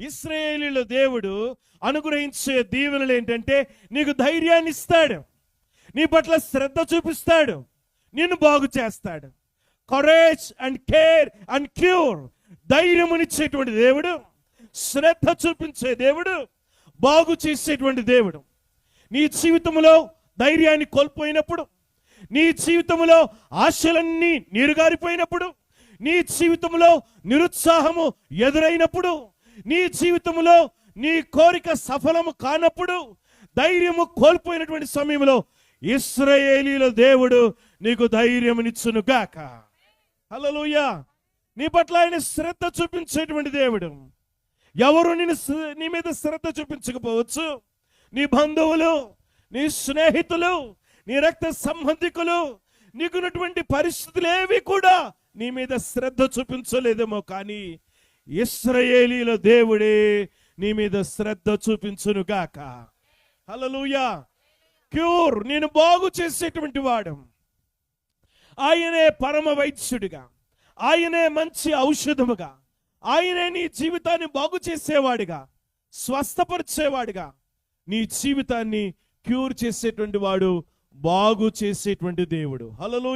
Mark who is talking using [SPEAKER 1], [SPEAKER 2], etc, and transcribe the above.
[SPEAKER 1] ఇస్రాయేలీల దేవుడు అనుగ్రహించే దీవెనలు ఏంటంటే నీకు ధైర్యాన్ని ఇస్తాడు. నీ పట్ల శ్రద్ధ చూపిస్తాడు. నిన్ను బాగు చేస్తాడు. Courage and care and cure ధైర్యమునిచ్చేటువంటి దేవుడు శ్రద్ధ చూపించే దేవుడు బాగు చేసేటువంటి దేవుడు. నీ జీవితంలో ధైర్యాన్ని కోల్పోయినప్పుడు నీ జీవితంలో ఆశలన్నీ నీరుగారిపోయినప్పుడు నీ జీవితంలో నిరుత్సాహము ఎదురైనప్పుడు నీ జీవితంలో నీ కోరిక సఫలము కానప్పుడు ధైర్యము కోల్పోయినటువంటి సమయంలో ఇస్రయేలీల దేవుడు నీకు ధైర్యమునిచ్చును గాక. హల్లెలూయా. నీ పట్ల ఆయన శ్రద్ధ చూపించేటువంటి దేవుడు. ఎవరు నేను నీ మీద శ్రద్ధ చూపించకపోవచ్చు? నీ బంధువులు నీ స్నేహితులు నీ రక్త సంబంధికులు నీకున్నటువంటి పరిస్థితులు ఏవి కూడా నీ మీద శ్రద్ధ చూపించలేదేమో కానీ ఇస్రయేలీల దేవుడే నీ మీద శ్రద్ధ చూపించును గాక. Hallelujah cure. నేను బాగు చేసేటువంటి వాడు. ఆయనే పరమ వైద్యుడిగా. ఆయనే మంచి ఔషధముగా. ఆయనే నీ జీవితాన్ని బాగు చేసేవాడిగా. స్వస్థపరిచేవాడిగా. నీ జీవితాన్ని క్యూర్ చేసేటువంటి వాడు బాగు చేసేటువంటి దేవుడు. హలో